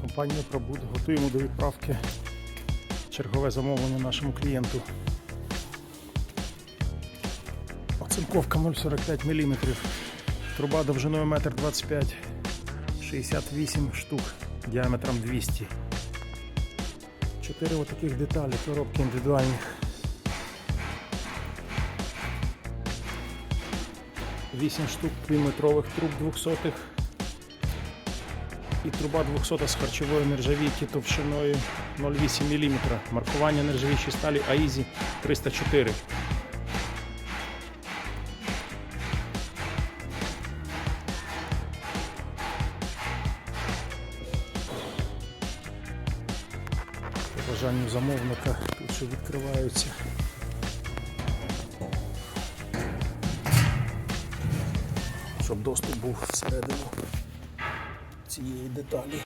Компанія Пробуд готуємо до відправки чергове замовлення нашому клієнту. Оцинковка 0,45 мм. Труба довжиною 1,25 м, 68 штук діаметром 200. Чотири отаких деталі, коробки індивідуальні. Вісім штук півметрових труб 200 і труба 200 з харчової нержавійки товщиною 0,8 мм. Маркування нержавіючої сталі AIZI 304. По бажанню замовника тут ще відкриваються. Щоб доступ був всередину цієї деталі.